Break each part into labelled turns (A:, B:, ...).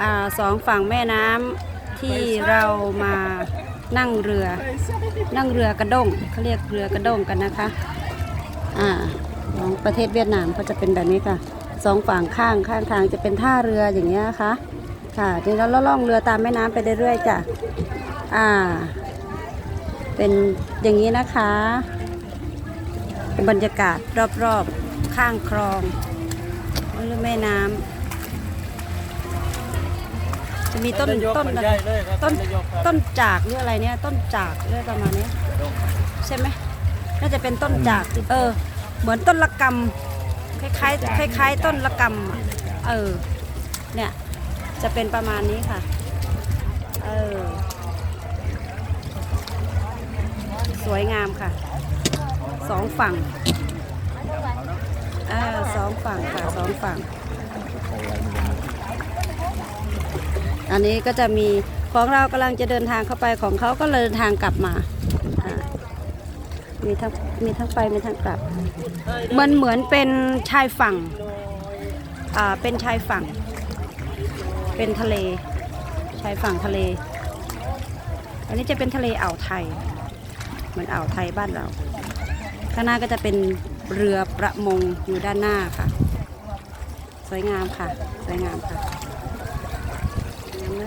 A: อสองฝั่งแม่น้ำที่เรามานั่งเรือ นั่งเรือกระด้งเขาเรียกเรือกระด้งกันนะคะอ่าของประเทศเวียดนามก็จะเป็นแบบนี้ค่ะสองฝั่งข้างข้างทางจะเป็นท่าเรืออย่างเงี้ยนะคะค่ะทีนี้เราล่องเรือตามแม่น้ำไปเรื่อยๆจ้ะอ่า เป็นอย่างนี้นะคะเป็นบรรยากาศรอบๆข้างคลองหรือแม่น้ จะมีต้นต้นอะไรต้นต้นจากหรืออะไรเนี่ย ต้นจากหรือประมาณเนี้ยใช่ไหมน่าจะเป็นต้นจาก เออ เหมือนต้นละกำคล้ายๆคล้าย ๆ ต้นละกำอะเออ เนี่ยจะเป็นประมาณนี้ค่ะ เออ สวยงามค่ะ สองฝั่งอ่าสองฝั่งค่ะสองฝั่ง อันนี้ก็จะมีของเรากำลังจะเดินทางเข้าไปของเขาก็เดินทางกลับมา มีทั้งมีทั้งไปมีทั้งกลับ มันเหมือนเป็นชายฝั่ง อ่า เป็นชายฝั่ง เป็นทะเล ชายฝั่งทะเล อันนี้จะเป็นทะเลอ่าวไทย เหมือนอ่าวไทยบ้านเรา ข้างหน้าก็จะเป็นเรือประมงอยู่ด้านหน้าค่ะ สวยงามค่ะ สวยงามค่ะ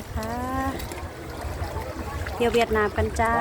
A: นะคะ เที่ยวเวียดนามกันจ้า